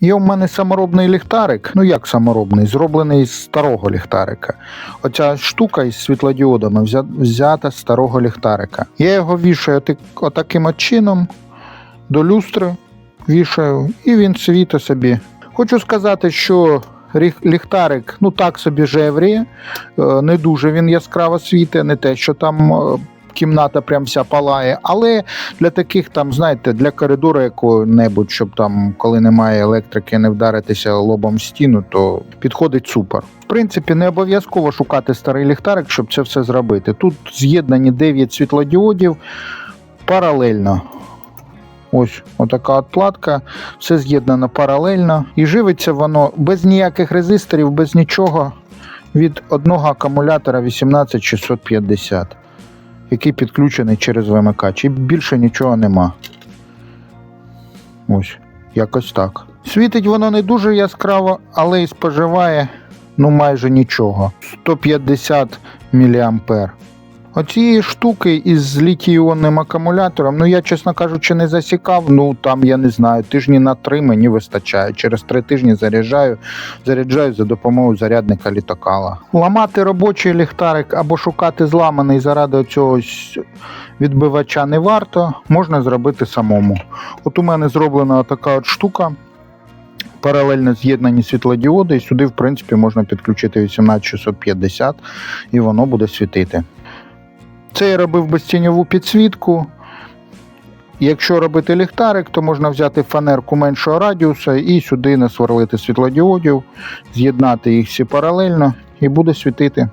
Є в мене саморобний ліхтарик. Ну як саморобний, зроблений з старого ліхтарика. Оця штука із світлодіодами взята з старого ліхтарика. Я його вішаю отак- отаким от чином до люстри, вішаю, і він світить собі. Хочу сказати, що ліхтарик, ну так собі жеврі, е, не дуже він яскраво світить, не те, що там. Кімната прям вся палає, але для таких там, знаєте, для коридору якого-небудь, щоб там, коли немає електрики, не вдаритися лобом в стіну, то підходить супер. В принципі, не обов'язково шукати старий ліхтарик, щоб це все зробити. Тут з'єднані 9 світлодіодів паралельно. Ось отака от платка, все з'єднано паралельно. І живиться воно без ніяких резисторів, без нічого від одного акумулятора 18650 який підключений через вимикач. І більше нічого нема. Ось, якось так. Світить воно не дуже яскраво, але і споживає ну майже нічого. 150 мА. Оцієї штуки із літій-іонним акумулятором, ну я, чесно кажучи, не засікав. Ну там я не знаю, тижні на три мені вистачає. Через три тижні заряджаю, заряджаю за допомогою зарядника літокала. Ламати робочий ліхтарик або шукати зламаний заради цього відбивача не варто, можна зробити самому. От у мене зроблена така от штука. Паралельно з'єднані світлодіоди, і сюди, в принципі, можна підключити 18650 і воно буде світити. Це я робив безтіньову підсвітку. Якщо робити ліхтарик, то можна взяти фанерку меншого радіуса і сюди насверлити світлодіодів, з'єднати їх всі паралельно і буде світити.